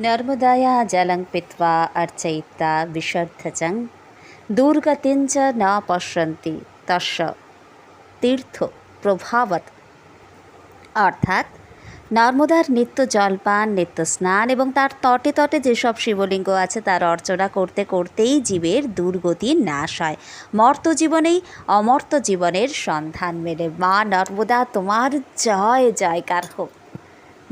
नर्मदाया जलं पीत्वा अर्चयित्वा विशर्धचं दुर्गतिं च न पश्यन्ति तस्य তীর্থ প্রভাবত অর্থাৎ নর্মদার নিত্য জলপান নিত্য স্নান এবং তার তটে তটে যেসব শিবলিঙ্গ আছে তার অর্চনা করতে করতেই জীবের দুর্গতির নাশ হয় মর্ত জীবনেই অমর্ত জীবনের সন্ধান মেলে মা নর্মদা তোমার জয় জয়কার হোক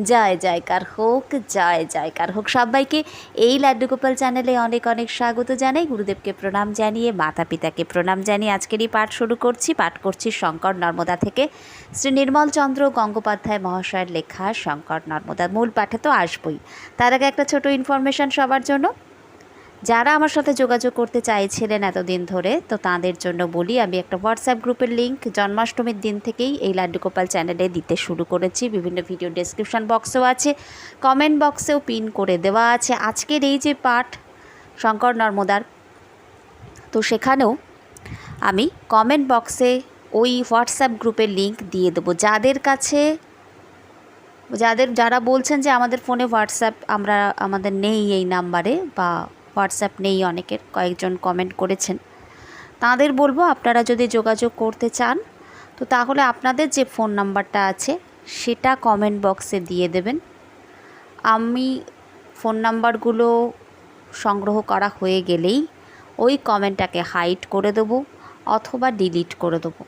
জয় জয়কার হোক, জয় জয়কার হোক। সবাইকে এই লাড্ডু গোপাল চ্যানেলে অনেক অনেক স্বাগত জানাই। গুরুদেবকে প্রণাম জানিয়ে মাতা পিতাকে প্রণাম জানিয়ে আজকেরই পাঠ শুরু করছি। পাঠ করছি শঙ্কর নর্মদা থেকে। শ্রী নির্মল চন্দ্র গঙ্গোপাধ্যায় মহাশয়ের লেখা শঙ্কর নর্মদা। মূল পাঠে তো আসবই। তার আগে একটা ছোট ইনফরমেশন সবার জন্য। যারা আমার সাথে যোগাযোগ করতে চাইছিলেন এতদিন ধরে, তো তাদের জন্য বলি, আমি একটা হোয়াটসঅ্যাপ গ্রুপের লিঙ্ক জন্মাষ্টমীর দিন থেকেই এই লাড্ডু গোপাল চ্যানেলে দিতে শুরু করেছি। বিভিন্ন ভিডিও ডেসক্রিপশন বক্সেও আছে কমেন্ট বক্সেও পিন করে দেওয়া আছে। আজকের এই যে পাঠ, শঙ্কর নর্মদার, তো সেখানেও আমি কমেন্ট বক্সে ওই হোয়াটসঅ্যাপ গ্রুপের লিঙ্ক দিয়ে দেবো। যাদের কাছে, যাদের, যারা বলছেন যে আমাদের ফোনে হোয়াটসঅ্যাপ আমরা, আমাদের নেই এই নাম্বারে বা হোয়াটসঅ্যাপ নেই, অনেকের কয়েকজন কমেন্ট করেছেন। তাদের বলব আপনারা যদি যোগাযোগ করতে চান, তো তাহলে আপনাদের যে ফোন নাম্বারটা আছে, সেটা কমেন্ট বক্সে দিয়ে দেবেন। আমি ফোন নাম্বারগুলো সংগ্রহ করা হয়ে গেলেই ওই কমেন্টটাকে হাইড করে দেবো অথবা ডিলিট করে দেবো।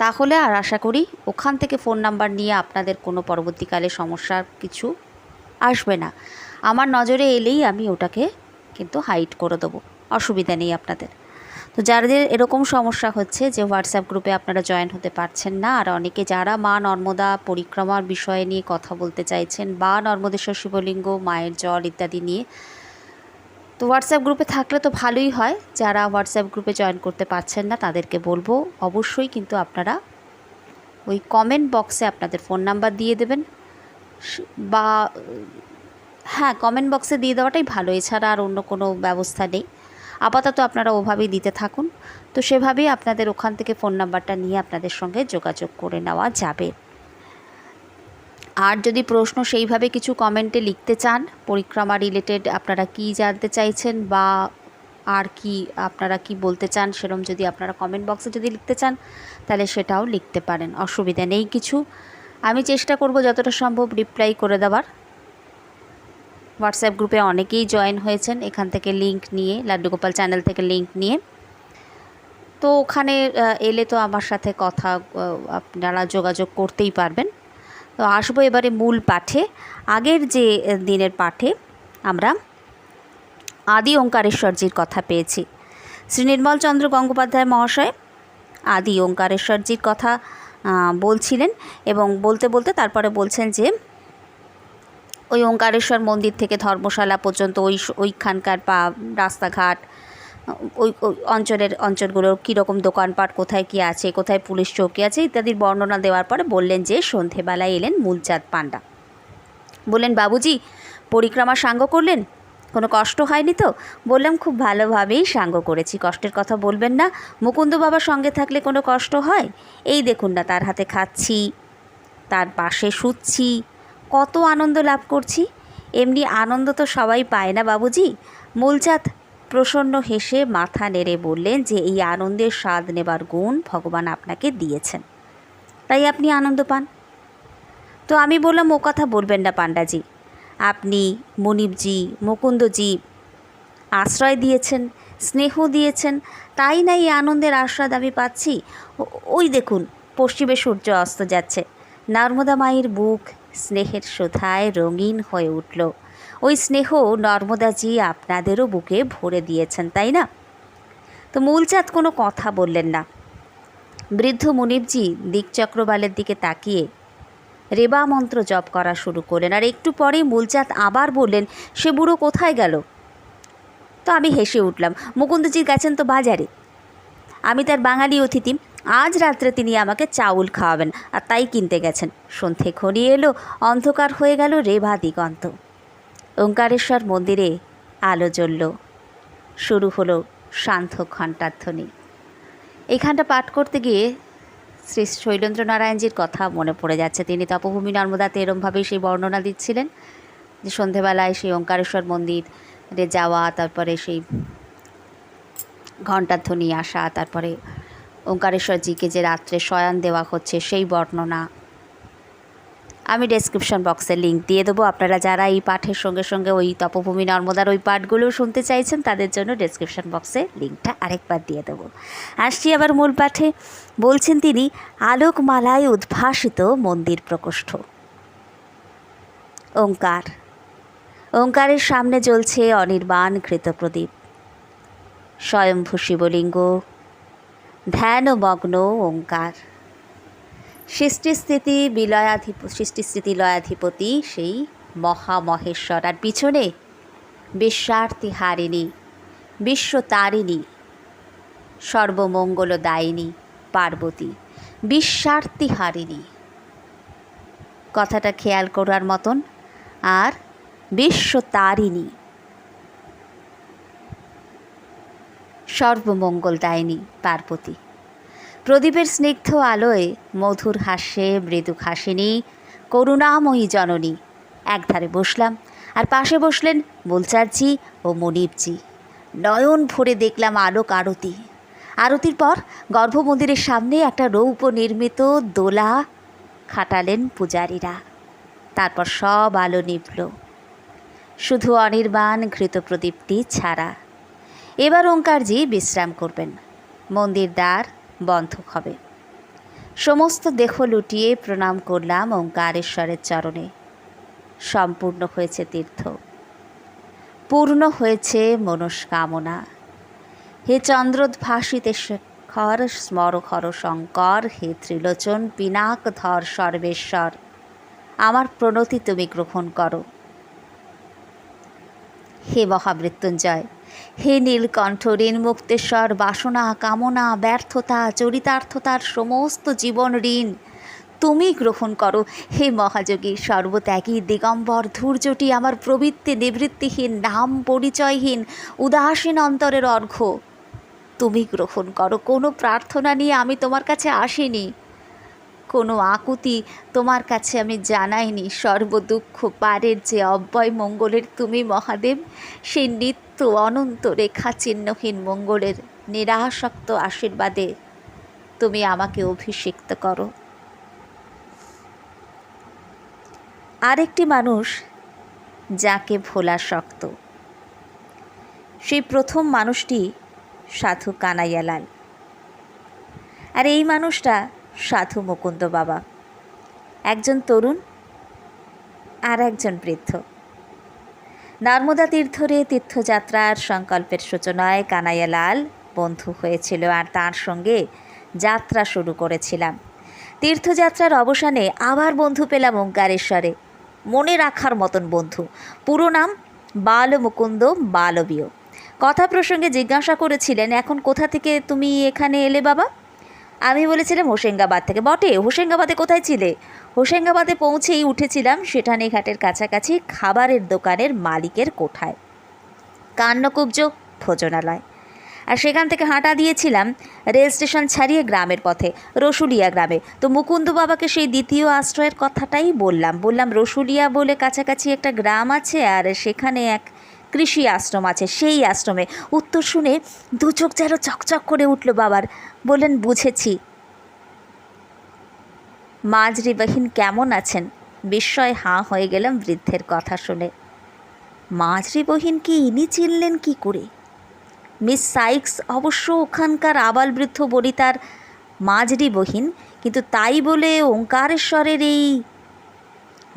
তাহলে আর আশা করি ওখান থেকে ফোন নাম্বার নিয়ে আপনাদের কোনো পরবর্তীকালে সমস্যার কিছু আসবে না। আমার নজরে এলেই আমি ওটাকে কিন্তু হাইড করে দেবো। অসুবিধা নেই আপনাদের। তো যাদের এরকম সমস্যা হচ্ছে যে হোয়াটসঅ্যাপ গ্রুপে আপনারা জয়েন হতে পারছেন না, আর অনেকে যারা মা নর্মদা পরিক্রমার বিষয়ে নিয়ে কথা বলতে চাইছেন, বা নর্মদেশ্বর শিবলিঙ্গ মায়ের জল ইত্যাদি নিয়ে, তো হোয়াটসঅ্যাপ গ্রুপে থাকলে তো ভালোই হয়। যারা হোয়াটসঅ্যাপ গ্রুপে জয়েন করতে পারছেন না, তাদেরকে বলব, অবশ্যই কিন্তু আপনারা ওই কমেন্ট বক্সে আপনাদের ফোন নাম্বার দিয়ে দেবেন। বা হ্যাঁ কমেন্ট বক্সে দিয়ে দেওয়াটাই ভালো। এছাড়া আর অন্য কোনো ব্যবস্থা নেই। আপাতত আপনারা ওভাবেই দিতে থাকুন। তো সেভাবেই আপনাদের ওখান থেকে ফোন নাম্বারটা নিয়ে আপনাদের সঙ্গে যোগাযোগ করে নেওয়া যাবে। আর যদি প্রশ্ন সেইভাবে কিছু কমেন্টে লিখতে চান, পরিক্রমা রিলেটেড আপনারা কি জানতে চাইছেন বা আর কি আপনারা কি বলতে চান, সেরম যদি আপনারা কমেন্ট বক্সে যদি লিখতে চান, তাহলে সেটাও লিখতে পারেন। অসুবিধা নেই কিছু। আমি চেষ্টা করব যতটা সম্ভব রিপ্লাই করে দেওয়ার। হোয়াটসঅ্যাপ গ্রুপে অনেকেই জয়েন হয়েছেন। এখান থেকে লিংক নিয়ে লাড্ডু গোপাল চ্যানেল থেকে লিংক নিয়ে। তো ওখানে এলে তো আমার সাথে কথা আপনারা যোগাযোগ করতেই পারবেন। তো আসব এবারে মূল পাঠে। আগের যে দিনের পাঠে আমরা আদি ওঙ্কারেশ্বরজির কথা পেয়েছি। শ্রী নির্মল চন্দ্র গঙ্গোপাধ্যায় মহাশয় আদি ওঙ্কারেশ্বরজির কথা বলছিলেন এবং বলতে বলতে তারপরে বলছেন যে ওই ওঙ্কারেশ্বর মন্দির থেকে ধর্মশালা পর্যন্ত ওই ওইখানকার পা, রাস্তাঘাট, ওই ওই অঞ্চলের অঞ্চলগুলোর কীরকম দোকানপাট, কোথায় কী আছে, কোথায় পুলিশ চৌকি আছে, ইত্যাদির বর্ণনা দেওয়ার পরে বললেন যে সন্ধেবেলায় এলেন মূলচাঁদ পাণ্ডা। বললেন, বাবুজি, পরিক্রমা সাঙ্গ করলেন? কোনো কষ্ট হয়নি তো? বললাম, খুব ভালোভাবেই সাঙ্গ করেছি, কষ্টের কথা বলবেন না। মুকুন্দ বাবার সঙ্গে থাকলে কোনো কষ্ট হয়? এই দেখুন না, তার হাতে খাচ্ছি, তার পাশে শুচ্ছি কত আনন্দ লাভ করছি। এমনি আনন্দ তো সবাই পায় না বাবুজি। মূলচাঁদ প্রসন্ন হেসে মাথা নেড়ে বললেন যে, এই আনন্দের স্বাদ নেবার গুণ ভগবান আপনাকে দিয়েছেন। তাই আপনি আনন্দ পান। তো আমি বললাম, ও কথা বলবেন না পাণ্ডাজি আপনি মনিবজি, মুকুন্দজি আশ্রয় দিয়েছেন, স্নেহ দিয়েছেন, তাই না এই আনন্দের আস্বাদ আমি পাচ্ছি? ওই দেখুন, পশ্চিমে সূর্য অস্ত যাচ্ছে। নর্মদা মায়ের বুক স্নেহের শোধায় রঙিন হয়ে উঠল। ওই স্নেহ নর্মদাজি আপনাদেরও বুকে ভরে দিয়েছেন, তাই না? তো মূলচাঁদ কোনো কথা বললেন না। বৃদ্ধ মুনিবজি দিকচক্রবালের দিকে তাকিয়ে রেবা মন্ত্র জপ করা শুরু করলেন আর একটু পরে মূলচাঁদ আবার বললেন, সে বুড়ো কোথায় গেল? তো আমি হেসে উঠলাম মুকুন্দজি গেছেন তো বাজারে। আমি তার বাঙালি অতিথি আজ রাত্রে তিনি আমাকে চাউল খাওয়াবেন, আর তাই কিনতে গেছেন। সন্ধে ঘনিয়ে এলো, অন্ধকার হয়ে গেল রেবা দিগন্ত। ওঙ্কারেশ্বর মন্দিরে আলো জ্বলল। শুরু হলো শান্ত ঘণ্টার ধ্বনি এইখানটা পাঠ করতে গিয়ে শ্রী শৈলেন্দ্র নারায়ণজির কথা মনে পড়ে যাচ্ছে। তিনি তপভূমি নর্মদাতে এরমভাবেই সেই বর্ণনা দিচ্ছিলেন, যে সন্ধেবেলায় সেই ওঙ্কারেশ্বর মন্দিরে যাওয়া, তারপরে সেই ঘণ্টাধ্বনি আসা, তারপরে ওঙ্কারেশ্বরজিকে যে রাত্রে শয়ান দেওয়া হচ্ছে সেই বর্ণনা। আমি ডেসক্রিপশন বক্সে লিঙ্ক দিয়ে দেবো। আপনারা যারা এই পাঠের সঙ্গে সঙ্গে ওই তপভূমি নর্মদার ওই পাঠগুলো শুনতে চাইছেন, তাদের জন্য ডেসক্রিপশন বক্সে লিঙ্কটা আরেকবার দিয়ে দেবো। আসছি আবার মূল পাঠে। বলছেন তিনি, আলোকমালায় উদ্ভাসিত মন্দির প্রকোষ্ঠ। ওঙ্কার। ওঙ্কারের সামনে জ্বলছে অনির্বাণ কৃতপ্রদীপ স্বয়ম্ভূ শিবলিঙ্গ। ধ্যানমগ্ন ওঙ্কার। সৃষ্টিস্থিতি বিলয়াধিপ, সৃষ্টিস্থিতি লয়াধিপতি সেই মহামহেশ্বর। আর পিছনে বিশ্বার্থী হারিণী বিশ্বতারিণী সর্বমঙ্গলদায়িনী পার্বতী বিশ্বার্থী হারিণী। কথাটা খেয়াল করার মতন আর বিশ্বতারিণী সর্বমঙ্গলদায়িনী পার্বতী প্রদীপের স্নিগ্ধ আলোয় মধুর হাস্যে মৃদু হাসিনী করুণাময়ী জননী। একধারে বসলাম আর পাশে বসলেন মুলচাঁদজি ও মনিবজি নয়ন ভরে দেখলাম আলোক আরতি। আরতির পর গর্ভমন্দিরের সামনে একটা রৌপ নির্মিত দোলা খাটালেন পূজারীরা। তারপর সব আলো নিভল। শুধু অনির্বাণ ঘৃত প্রদীপটি ছাড়া এবার ওঙ্কারজি বিশ্রাম করবেন। মন্দির দ্বার বন্ধ হবে। সমস্ত দেহ লুটিয়ে প্রণাম করলাম ওঙ্কারেশ্বরের চরণে। সম্পূর্ণ হয়েছে তীর্থ। পূর্ণ হয়েছে মনস্কামনা। হে চন্দ্রোদ্ভাসিতে শেখর স্মরখর শঙ্কর, হে ত্রিলোচন পিনাক ধর সর্বেশ্বর, আমার প্রণতি তুমি গ্রহণ করো। হে মহামৃত্যুঞ্জয় হে নীলকণ্ঠ ঋণ মুক্তেশ্বর বাসনা, কামনা, ব্যর্থতা, চরিতার্থতার সমস্ত জীবন ঋণ তুমি গ্রহণ করো। হে মহাযোগী, সর্বত্যাগী, দিগম্বর, ধৈর্যটি আমার প্রবৃত্তি, নিবৃত্তিহীন, নাম পরিচয়হীন, উদাসীন অন্তরের অর্ঘ্য তুমি গ্রহণ করো। কোনো প্রার্থনা নিয়ে আমি তোমার কাছে আসিনি। কোনো আকুতি তোমার কাছে আমি জানাইনি। সর্বদুঃখ পারের যে অব্যয় মঙ্গলের তুমি মহাদেব সেই নিত্য অনন্ত রেখা চিহ্নহীন মঙ্গলের নিরাসক্ত আশীর্বাদে তুমি আমাকে অভিষিক্ত করো। আরেকটি মানুষ যাকে ভোলা শক্ত, সেই প্রথম মানুষটি সাধু কানাইয়ালাল। আর এই মানুষটা সাধু মুকুন্দ বাবা। একজন তরুণ আর একজন বৃদ্ধ। নর্মদা তীর্থরে তীর্থযাত্রার সংকল্পের সূচনায় কানাইয়ালাল বন্ধু হয়েছিল আর তার সঙ্গে যাত্রা শুরু করেছিলাম। তীর্থযাত্রার অবসানে আবার বন্ধু পেলাম ওঙ্কারেশ্বরে। মনে রাখার মতন বন্ধু। পুরো নাম বাল মুকুন্দ বালবীয় কথা প্রসঙ্গে জিজ্ঞাসা করেছিলেন, এখন কোথা থেকে তুমি এখানে এলে বাবা? আমি বলেছিলাম হোসেঙ্গাবাদ থেকে। বটে হোসেঙ্গাবাদে কোথায় ছিলে? হোসেঙ্গাবাদে পৌঁছেই উঠেছিলাম সেটানে ঘাটের কাছাকাছি খাবারের দোকানের মালিকের কোঠায়। কান্নকুব্জ ভোজনালয়। আর সেখান থেকে হাঁটা দিয়েছিলাম রেল স্টেশন ছাড়িয়ে গ্রামের পথে, রসুলিয়া গ্রামে। তো মুকুন্দ বাবাকে সেই দ্বিতীয় আশ্রয়ের কথাটাই বললাম। বললাম, রসুলিয়া বলে কাছাকাছি একটা গ্রাম আছে আর সেখানে এক কৃষি আশ্রম আছে, সেই আশ্রমে। উত্তর শুনে দু চোখ যেন চকচক করে উঠল বাবার, বললেন, বুঝেছি। মাঝরি বাহিন, কেমন আছেন? বিস্ময় হাঁ হয়ে গেলাম বৃদ্ধের কথা শুনে। মাঝরি বহিন কি, ইনি চিনলেন কি করে? মিস সাইক্স অবশ্য ওখানকার আবাল বৃদ্ধ বনিতার মাঝরি বহিন, কিন্তু তাই বলে ওঙ্কারেশ্বরের এই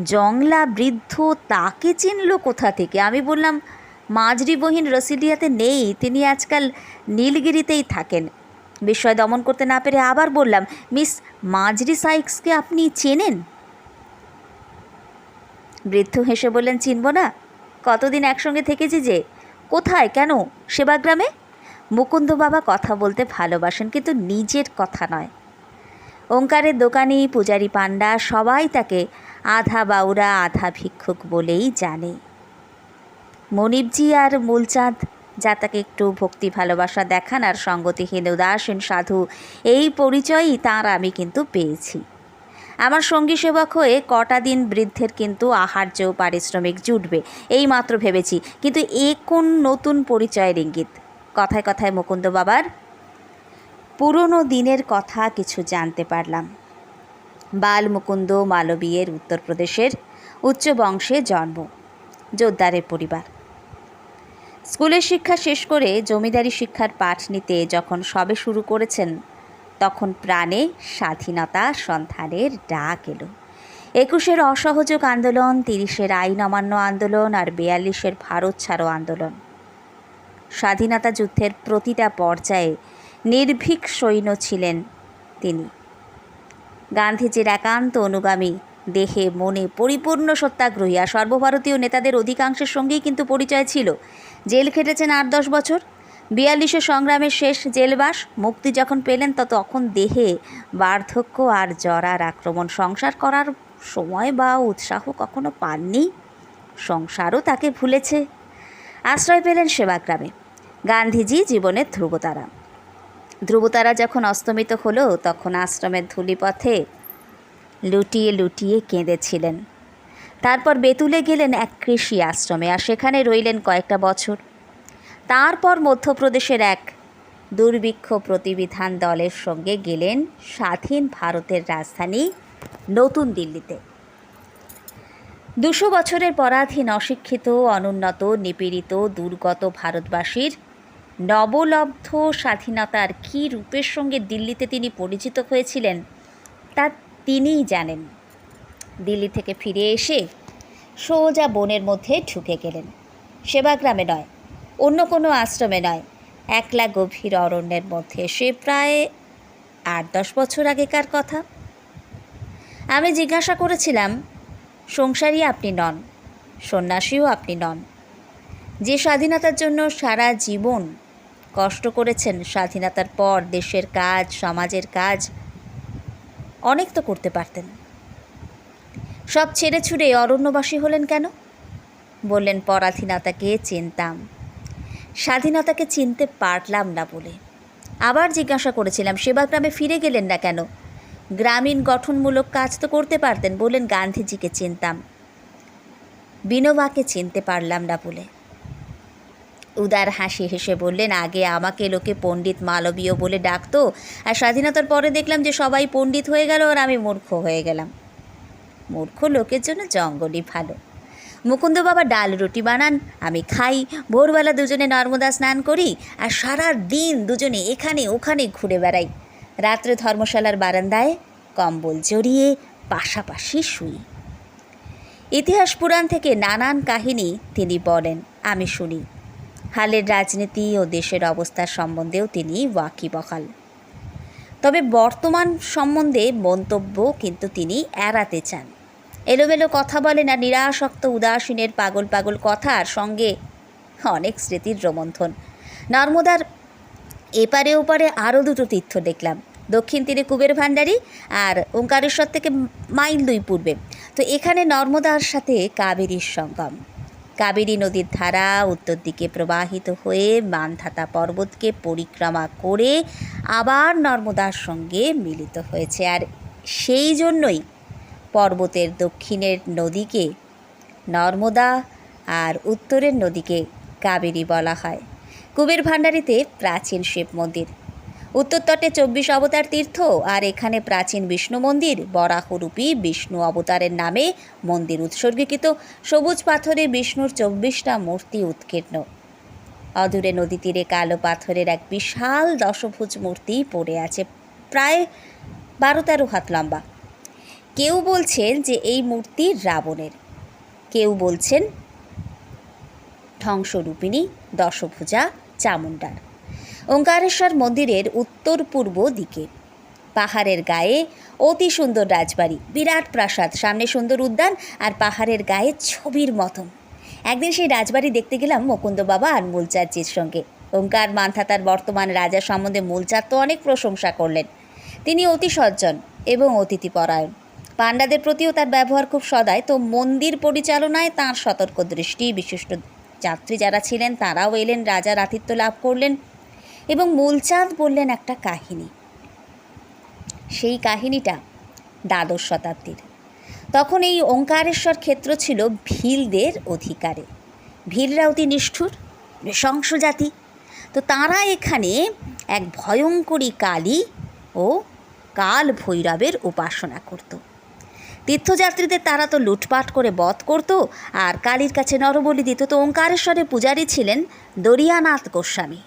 জংলা বৃদ্ধ তাকে চিনল কোথা থেকে? আমি বললাম মাঝরি বহিন রসিলিয়াতে নেই, তিনি আজকাল নীলগিরিতেই থাকেন। বিস্ময় দমন করতে না পেরে আবার বললাম, মিস মাঝরি সাইক্সকে আপনি চেনেন? বৃদ্ধ হেসে বললেন, চিনব না। কতদিন একসঙ্গে থেকেছি যে? কোথায়? কেন? সেবাগ্রামে? মুকুন্দ বাবা কথা বলতে ভালোবাসেন, কিন্তু নিজের কথা নয়। ওঙ্কারের দোকানি, পূজারি পাণ্ডা সবাই তাকে আধা বাউরা আধা ভিক্ষুক বলেই জানে। মনিবজি আর মূলচাঁদ, যা তাকে একটু ভক্তি, ভালোবাসা দেখান আর সঙ্গতিহীন উদাসীন সাধু। এই পরিচয়ই তাঁর আমি কিন্তু পেয়েছি। আমার সঙ্গী সেবক হয়ে কটা দিন বৃদ্ধের কিন্তু আহার্য পারিশ্রমিক জুটবে, এই মাত্র ভেবেছি। কিন্তু এ কোন নতুন পরিচয়ের ইঙ্গিত কথায় কথায় মুকুন্দ বাবার পুরনো দিনের কথা কিছু জানতে পারলাম। বাল মুকুন্দ মালবীয়ের উত্তরপ্রদেশের উচ্চ বংশে জন্ম জোরদারের পরিবার। স্কুলের শিক্ষা শেষ করে জমিদারি শিক্ষার পাঠ নিতে যখন সবে শুরু করেছেন, তখন প্রাণে স্বাধীনতা সন্ধানের ডাক এলো। একুশের অসহযোগ আন্দোলন, তিরিশের আইন অমান্য আন্দোলন আর বিয়াল্লিশের ভারত ছাড়ো আন্দোলন। স্বাধীনতা যুদ্ধের প্রতিটা পর্যায়ে নির্ভীক সৈন্য ছিলেন তিনি। গান্ধীজির একান্ত অনুগামী দেহে মনে পরিপূর্ণ সত্যাগ্রহী আর সর্বভারতীয় নেতাদের অধিকাংশের সঙ্গেই কিন্তু পরিচয় ছিল। জেল খেটেছেন আট দশ বছর। বিয়াল্লিশে সংগ্রামের শেষ জেলবাস, মুক্তি যখন পেলেন তখন দেহে বার্ধক্য আর জরার আক্রমণ। সংসার করার সময় বা উৎসাহ কখনো পাননি, সংসারও তাকে ভুলেছে। আশ্রয় পেলেন সেবাগ্রামে। গান্ধীজি জীবনের ধ্রুবতারা। ধ্রুবতারা যখন অস্তমিত হলো, তখন আশ্রমের ধূলিপথে লুটিয়ে লুটিয়ে কেঁদেছিলেন। তারপর বেতুলে গেলেন এক কৃষি আশ্রমে আর সেখানে রইলেন কয়েকটা বছর। তারপর মধ্যপ্রদেশের এক দুর্ভিক্ষ প্রতিবিধান দলের সঙ্গে গেলেন স্বাধীন ভারতের রাজধানী নতুন দিল্লিতে। দুশো বছরের পরাধীন, অশিক্ষিত, অনুন্নত, নিপীড়িত, দুর্গত ভারতবাসীর নবলব্ধ স্বাধীনতার কী রূপের সঙ্গে দিল্লিতে তিনি পরিচিত হয়েছিলেন তা তিনিই জানেন। দিল্লি থেকে ফিরে এসে সোজা বনের মধ্যে ঢুকে গেলেন। সেবাগ্রামে নয়, অন্য কোনো আশ্রমে নয়, একলা গভীর অরণ্যের মধ্যে সে প্রায় আট দশ বছর আগেকার কথা। আমি জিজ্ঞাসা করেছিলাম, সংসারী আপনি নন, সন্ন্যাসীও আপনি নন। যে স্বাধীনতার জন্য সারা জীবন কষ্ট করেছেন, স্বাধীনতার পর দেশের কাজ, সমাজের কাজ অনেক তো করতে পারতেন। সব ছেড়ে ছুড়ে অরণ্যবাসী হলেন কেন? বললেন, পরাধীনতাকে চিনতাম। স্বাধীনতাকে চিনতে পারলাম না বলে। আবার জিজ্ঞাসা করেছিলাম সেবাগ্রামে ফিরে গেলেন না কেন? গ্রামীণ গঠনমূলক কাজ তো করতে পারতেন, বললেন, গান্ধীজিকে চিনতাম। বিনোবাকে চিনতে পারলাম না বলে। উদার হাসি হেসে বললেন, আগে আমাকে লোকে পণ্ডিত মালবীয় বলে ডাকতো, আর স্বাধীনতার পরে দেখলাম যে সবাই পণ্ডিত হয়ে গেল আর আমি মূর্খ হয়ে গেলাম। মূর্খ লোকের জন্য জঙ্গলই ভালো। মুকুন্দ বাবা ডাল রুটি বানান, আমি খাই, ভোরবেলা দুজনে নর্মদা স্নান করি, আর সারা দিন দুজনে এখানে ওখানে ঘুরে বেড়াই। রাত্রে ধর্মশালার বারান্দায় কম্বল জড়িয়ে পাশাপাশি শুই। ইতিহাস পুরাণ থেকে নানান কাহিনী তিনি বলেন, আমি শুনি। হালের রাজনীতি ও দেশের অবস্থার সম্বন্ধেও তিনি ওয়াকিবহাল। তবে বর্তমান সম্বন্ধে মন্তব্য কিন্তু তিনি এড়াতে চান। এলোমেলো কথা বলেন আর নিরাসক্ত উদাসীনের পাগল পাগল কথার সঙ্গে অনেক স্মৃতির রোমন্থন। নর্মদার এপারে ওপারে আরও দুটো তীর্থ দেখলাম। দক্ষিণ তীরে কুবের ভাণ্ডারী আর ওঙ্কারেশ্বর থেকে মাইল দুই পূর্বে। তো এখানে নর্মদার সাথে কাবেরীর সঙ্গম। কাবেরী নদীর ধারা উত্তর দিকে প্রবাহিত হয়ে মানধাতা পর্বতকে পরিক্রমা করে আবার নর্মদার সঙ্গে মিলিত হয়েছে। আর সেই জন্যই পর্বতের দক্ষিণের নদীকে নর্মদা আর উত্তরের নদীকে কাবেরী বলা হয়। কুবের ভাণ্ডারীতে প্রাচীন শিব মন্দির। উত্তর তটে চব্বিশ অবতার তীর্থ আর এখানে প্রাচীন বিষ্ণু মন্দির, বরাহরূপী বিষ্ণু অবতারের নামে মন্দির উৎসর্গীকৃত। সবুজ পাথরে বিষ্ণুর চব্বিশটা মূর্তি উৎকীর্ণ। অদূরে নদী তীরে কালো পাথরের এক বিশাল দশভুজ মূর্তি পড়ে আছে, প্রায় বারো তেরো হাত লম্বা। কেউ বলছেন যে এই মূর্তি রাবণের। কেউ বলছেন ধ্বংসরূপিণী দশভুজা চামুণ্ডার। ওঙ্কারেশ্বর মন্দিরের উত্তর পূর্ব দিকে। পাহাড়ের গায়ে অতি সুন্দর রাজবাড়ি, বিরাট প্রাসাদ, সামনে সুন্দর উদ্যান আর পাহাড়ের গায়ে ছবির মতন। একদিন সেই রাজবাড়ি দেখতে গেলাম মুকুন্দ বাবা আর মূলচাঁদজির সঙ্গে। ওঙ্কার মান্থাতার বর্তমান রাজা সম্বন্ধে মূলচাঁদ তো অনেক প্রশংসা করলেন। তিনি অতি সজ্জন এবং অতিথিপরায়ণ। পাণ্ডাদের প্রতিও তার ব্যবহার খুব সদায় তো মন্দির পরিচালনায় তাঁর সতর্ক দৃষ্টি বিশিষ্ট। যাত্রী যারা ছিলেন, তারাও এলেন, রাজার আতিথ্য লাভ করলেন। এবং মূলচাঁদ বললেন একটা কাহিনী। সেই কাহিনীটা দ্বাদশ শতাব্দীর। তখন এই ওঙ্কারেশ্বর ক্ষেত্র ছিল ভিলদের অধিকারে। ভিলরা অতি নিষ্ঠুর, নৃশংস জাতি। তো তারা এখানে এক ভয়ঙ্করী কালী ও কাল ভৈরবের উপাসনা করত। তীর্থযাত্রীদের তারা তো লুটপাট করে বধ করত আর কালীর কাছে নরবলি দিত। তো ওঙ্কারেশ্বরের পূজারী ছিলেন দরিয়ানাথ গোস্বামী।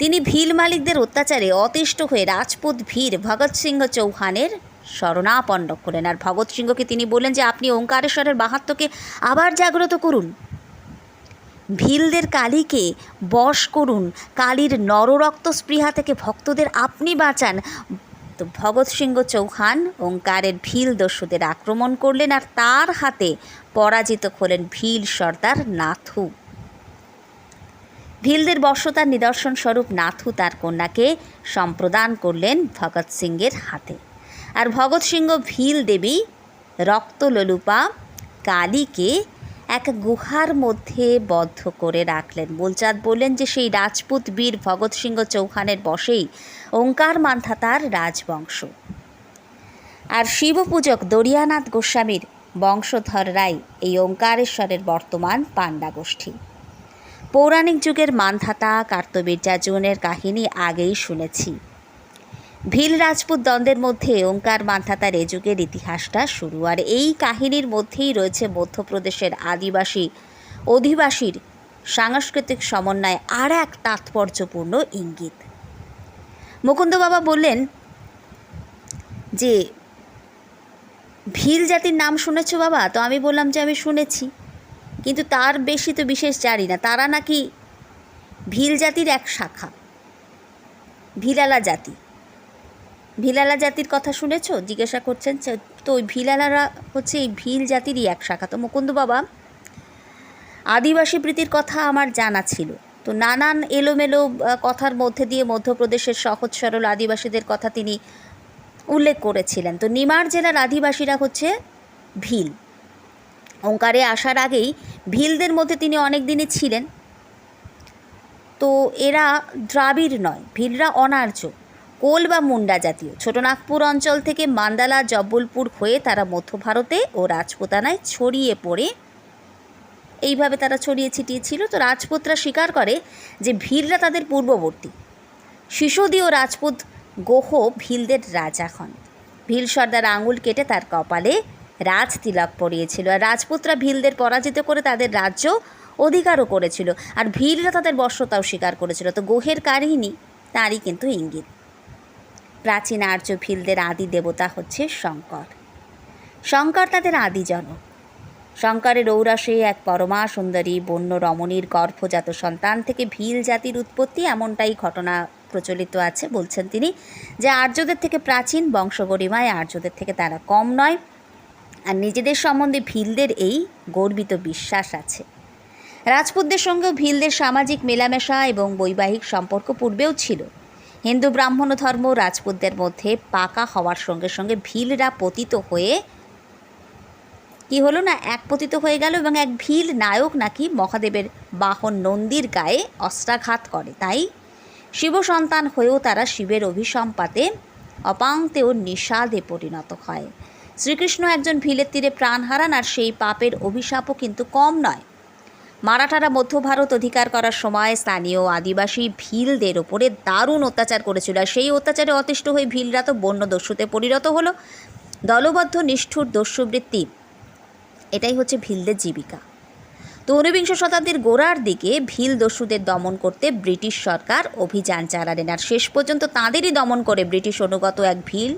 তিনি ভিল মালিকদের অত্যাচারে অতিষ্ঠ হয়ে রাজপুত ভীর ভগৎ সিংহ চৌহানের শরণাপন্ন করলেন আর ভগৎ সিংহকে তিনি বললেন যে, আপনি ওঙ্কারেশ্বরের বাহাত্মকে আবার জাগ্রত করুন। ভিলদের কালীকে বশ করুন। কালীর নররক্ত স্পৃহা থেকে ভক্তদের আপনি বাঁচান। তো ভগৎ সিংহ চৌহান ওঙ্কারের ভিল দস্যুদের আক্রমণ করলেন আর তার হাতে পরাজিত হলেন ভিল সর্দার নাথু। ভিলদের বর্ষতার নিদর্শন স্বরূপ নাথু তার কন্যাকে সম্প্রদান করলেন ভগৎ সিংয়ের হাতে। আর ভগৎ সিংহ ভিল দেবী রক্তললুপা কালীকে এক গুহার মধ্যে বদ্ধ করে রাখলেন। বোলচাঁদ বললেন যে, সেই রাজপুত বীর ভগৎ সিংহ চৌহানের বশেই ওঙ্কার মান্থা তার রাজবংশ। আর শিবপূজক দরিয়ানাথ গোস্বামীর বংশধররাই এই ওঙ্কারেশ্বরের বর্তমান পাণ্ডা গোষ্ঠী পৌরাণিক যুগের মানধাতা কার্তবীর্যার্জুনের কাহিনী আগেই শুনেছি। ভিল রাজপুত দ্বন্দ্বের মধ্যে ওঙ্কার মান্ধাতার এ যুগের ইতিহাসটা শুরু। আর এই কাহিনীর মধ্যেই রয়েছে মধ্যপ্রদেশের আদিবাসী অধিবাসীর সাংস্কৃতিক সমন্বয় আর এক তাৎপর্যপূর্ণ ইঙ্গিত। মুকুন্দ বাবা বললেন যে, ভিল জাতির নাম শুনেছো বাবা? তো আমি বললাম যে আমি শুনেছি। কিন্তু তার বেশি তো বিশেষ জানি না, তারা নাকি ভিল জাতির এক শাখা। ভিলালা জাতি। ভিলালা জাতির কথা শুনেছো? জিজ্ঞাসা করছেন তো ওই ভিলালারা হচ্ছে এই ভিল জাতিরই এক শাখা। তো মুকুন্দ বাবা, আদিবাসী প্রীতির কথা আমার জানা ছিল। তো নানান এলোমেলো কথার মধ্যে দিয়ে মধ্যপ্রদেশের সহজ সরল আদিবাসীদের কথা তিনি উল্লেখ করেছিলেন। তো নিমার জেলার আদিবাসীরা হচ্ছে ভিল। ওঙ্কারে আসার আগেই ভিলদের মধ্যে তিনি অনেক দিনই ছিলেন। তো এরা দ্রাবিড় নয়, ভিলরা অনার্য, কোল বা মুন্ডা জাতীয়। ছোটনাগপুর অঞ্চল থেকে মান্দালা, জব্বলপুর হয়ে তারা মধ্য ভারতে ও রাজপুতানায় ছড়িয়ে পড়ে। এইভাবে তারা ছড়িয়ে ছিটিয়ে ছিল। তো রাজপুতরা স্বীকার করে যে ভিলরা তাদের পূর্ববর্তী। শিশুদীয় রাজপুত গোহ ভিলদের রাজা হন। ভিল সর্দার আঙুল কেটে তার কপালে রাজ তিলক পরিয়েছিল আর রাজপুতরা ভিলদের পরাজিত করে তাদের রাজ্য অধিকারও করেছিল। আর ভিলরা তাদের বর্ষতাও স্বীকার করেছিল। তো গোহের কাহিনী তারই কিন্তু ইঙ্গিত। প্রাচীন আর্য ভিলদের আদি দেবতা হচ্ছে শঙ্কর। শঙ্কর তাদের আদি জনক। শঙ্করের ঔরাসে এক পরমা সুন্দরী বন্য রমণীর গর্ভজাত সন্তান থেকে ভিল জাতির উৎপত্তি এমনটাই ঘটনা প্রচলিত আছে, বলছেন তিনি, যে আর্যদের থেকে প্রাচীন বংশগরিমায় আর্যদের থেকে তারা কম নয়। আর নিজেদের সম্বন্ধে ভিলদের এই গর্বিত বিশ্বাস আছে। রাজপুতদের সঙ্গেও ভিলদের সামাজিক মেলামেশা এবং বৈবাহিক সম্পর্ক পূর্বেও ছিল। হিন্দু, ব্রাহ্মণ ধর্ম রাজপুতদের মধ্যে পাকা হওয়ার সঙ্গে সঙ্গে ভিলরা পতিত হয়ে কি হলো না, এক পতিত হয়ে গেল এবং এক ভিল নায়ক নাকি মহাদেবের বাহন নন্দীর গায়ে অস্ত্রাঘাত করে। তাই শিব সন্তান হয়েও তারা শিবের অভিসম্পাতে অপাঙ্ক্তেও নিষাদে পরিণত হয়। শ্রীকৃষ্ণ একজন ভিলের তীরে প্রাণ হারান আর সেই পাপের অভিশাপও কিন্তু কম নয়। মারাঠারা মধ্য ভারত অধিকার করার সময় স্থানীয় আদিবাসী ভিলদের ওপরে দারুণ অত্যাচার করেছিল আর সেই অত্যাচারে অতিষ্ঠ হয়ে ভিলরা তো বন্য দস্যুতে পরিণত হলো। দলবদ্ধ নিষ্ঠুর দস্যুবৃত্তি, এটাই হচ্ছে ভিলদের জীবিকা। তো ঊনবিংশ শতাব্দীর গোড়ার দিকে ভিল দস্যুদের দমন করতে ব্রিটিশ সরকার অভিযান চালালেন আর শেষ পর্যন্ত তাঁদেরই দমন করে ব্রিটিশ অনুগত এক ভিল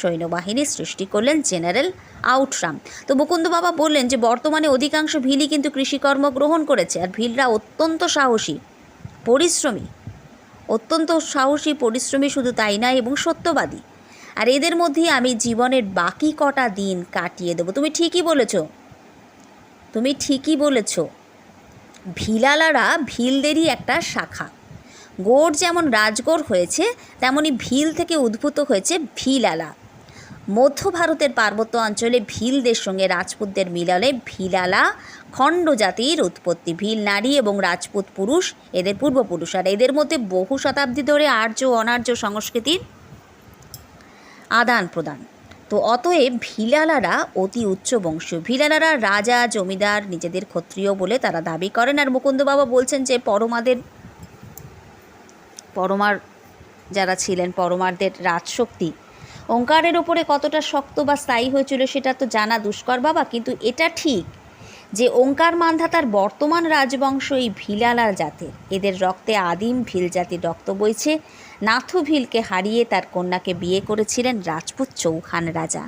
সৈন্যবাহিনী সৃষ্টি করলেন জেনারেল আউটরাম। তো মুকুন্দ বাবা বললেন যে, বর্তমানে অধিকাংশ ভিলই কিন্তু কৃষিকর্ম গ্রহণ করেছে আর ভিলরা অত্যন্ত সাহসী, পরিশ্রমী। অত্যন্ত সাহসী, পরিশ্রমী শুধু তাই নয়, এবং সত্যবাদী। আর এদের মধ্যেই আমি জীবনের বাকি কটা দিন কাটিয়ে দেবো। তুমি ঠিকই বলেছ। তুমি ঠিকই বলেছ। ভিলালারা ভিলদেরই একটা শাখা। গোড় যেমন রাজগড় হয়েছে, তেমনি ভিল থেকে উদ্ভূত হয়েছে ভিলালা। মধ্য ভারতের পার্বত্য অঞ্চলে ভিলদের সঙ্গে রাজপুতদের মিলনে ভিলালা, খণ্ড জাতির উৎপত্তি, ভিল নারী এবং রাজপুত পুরুষ, এদের পূর্বপুরুষ আর এদের মধ্যে বহু শতাব্দী ধরে আর্য অনার্য সংস্কৃতির আদান প্রদান। তো অতএব ভিলালারা অতি উচ্চ বংশীয় ভিলালারা রাজা, জমিদার, নিজেদের ক্ষত্রিয় বলে তারা দাবি করেন। আর মুকুন্দ বাবা বলছেন যে পরমাদের, পরমার যারা ছিলেন, পরমারদের রাজশক্তি ওঙ্কারের ওপরে কতটা শক্ত বা স্থায়ী হয়েছিল সেটা তো জানা দুষ্কর বাবা, কিন্তু এটা ঠিক যে ওঙ্কার মান্ধাতার বর্তমান রাজবংশ এই ভিলালার জাতের। এদের রক্তে আদিম ভিল জাতির রক্ত বইছে। নাথু ভিলকে হারিয়ে তার কন্যাকে বিয়ে করেছিলেন রাজপুত চৌহান রাজা।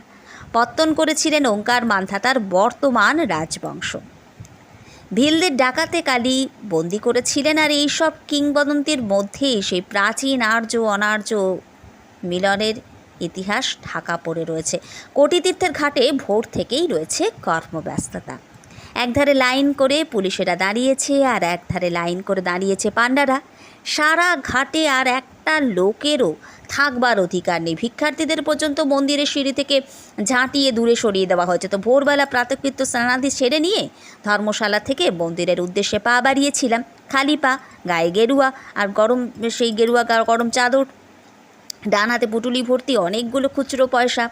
পত্তন করেছিলেন ওঙ্কার মান্ধাতার বর্তমান রাজবংশ। ভিলদের ডাকাতে কালি বন্দি করেছিলেন আর এইসব কিংবদন্তির মধ্যেই সেই প্রাচীন আর্য অনার্য মিলনের ইতিহাস ঢাকা পড়ে রয়েছে। কোটিতীর্থের ঘাটে ভোর থেকেই রয়েছে কর্মব্যস্ততা। একধারে লাইন করে পুলিশেরা দাঁড়িয়েছে আর একধারে লাইন করে দাঁড়িয়েছে পাণ্ডারা। সারা ঘাটে আর একটা লোকেরও থাকবার অধিকার নেই। ভিক্ষার্থীদের পর্যন্ত মন্দিরের সিঁড়ি থেকে ঝাঁটিয়ে দূরে সরিয়ে দেওয়া হয়েছে। তো ভোরবেলা প্রাতকৃত্য স্নানাদি সেরে নিয়ে ধর্মশালা থেকে মন্দিরের উদ্দেশ্যে পা বাড়িয়েছিলাম। খালি পা, গায়ে গেরুয়া আর গরম, সেই গেরুয়া গরম চাদর ডান হাতে পুটুলি ভর্তি অনেকগুলো খুচরো পয়সা।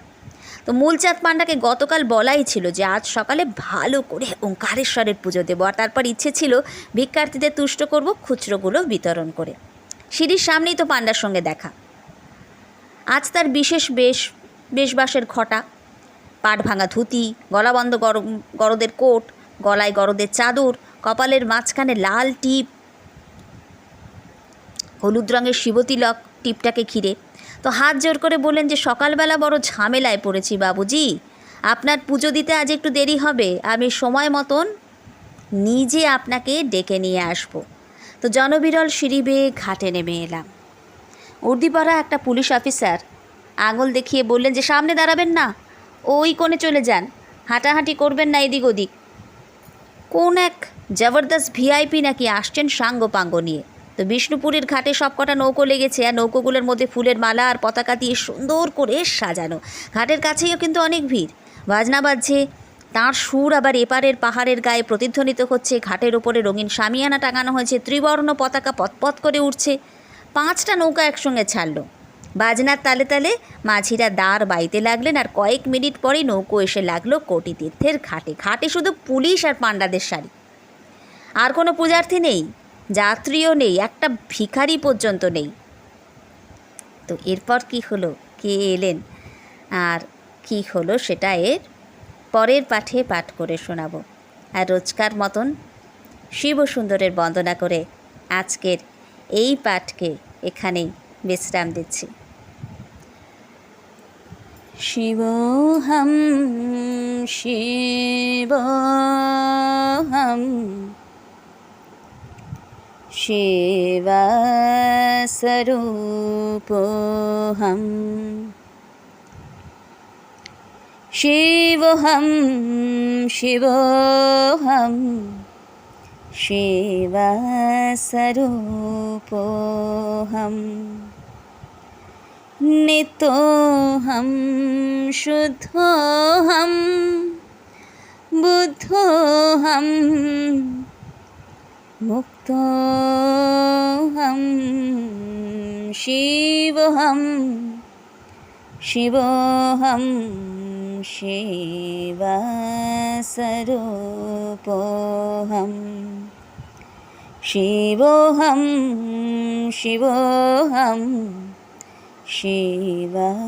তো মূলচাঁদ পাণ্ডাকে গতকাল বলাই ছিল যে আজ সকালে ভালো করে ওঙ্কারেশ্বরের পুজো দেবো, আর তারপর ইচ্ছে ছিল ভিক্ষার্থীদের তুষ্ট করব খুচরোগুলো বিতরণ করে। সিঁড়ির সামনেই তো পাণ্ডার সঙ্গে দেখা। আজ তার বিশেষ বেশ, বেশবাসের ঘটা পাট ভাঙা ধুতি, গলাবন্ধ গরম গরদের কোট, গলায় গরদের চাদর, কপালের মাঝখানে লাল টিপ, হলুদ রঙের শিবতিলক, টিপটাকে ঘিরে তো হাত জোর করে বললেন যে সকালবেলা বড় ঝামেলায় পড়েছি বাবুজি। আপনার পুজো দিতে আজ একটু দেরি হবে, আমি সময় মতন নিজে আপনাকে ডেকে নিয়ে আসব। তো জনবিরল সিঁড়ি বেয়ে ঘাটে নেমে এলাম। উর্দিপাড়া একটা পুলিশ অফিসার আঙুল দেখিয়ে বললেন যে, সামনে দাঁড়াবেন না, ওই কোণে চলে যান, হাঁটাহাঁটি করবেন না এদিক ওদিক কোন এক জবরদস্ত ভিআইপি নাকি আসছেন সাঙ্গ পাঙ্গ নিয়ে। তো বিষ্ণুপুরের ঘাটে সবকটা নৌকো লেগেছে আর নৌকোগুলোর মধ্যে ফুলের মালা আর পতাকা দিয়ে সুন্দর করে সাজানো। ঘাটের কাছেও কিন্তু অনেক ভিড়। বাজনা বাজছে। তাঁর সুর আবার এপারের পাহাড়ের গায়ে প্রতিধ্বনিত হচ্ছে। ঘাটের ওপরে রঙিন সামিয়ানা টাঙানো হয়েছে। ত্রিবর্ণ পতাকা পতপত করে উঠছে। পাঁচটা নৌকা একসঙ্গে ছাড়লো। বাজনার তালে তালে মাঝিরা দাঁড় বাইতে লাগলেন আর কয়েক মিনিট পরেই নৌকো এসে লাগল কোটি তীর্থের ঘাটে। ঘাটে শুধু পুলিশ আর পাণ্ডাদের শাড়ি আর কোনো পূজার্থী নেই। যাত্রীও নেই, একটা ভিখারি পর্যন্ত নেই। তো এরপর কি হলো? কে এলেন? আর কি হলো সেটা এর পরের পাঠে পাঠ করে শোনাবো। আর রোজকার মতন শিব সুন্দরের বন্দনা করে আজকের এই পাঠকে এখানেই বিশ্রাম দিচ্ছি। শিবহম শিবহম शिवस्वरूपोऽहम् शिवोऽहं शिवोऽहं शिवस्वरूपोऽहम् नितोऽहं शुद्धोऽहं बुद्धोऽहम् बुद्धोऽहं मुक्तोऽहं शिवोऽहं शिवोऽहं शिवस्वरूपोऽहं शिवोऽहं शिवोऽहं शिवस्वरूपोऽहम्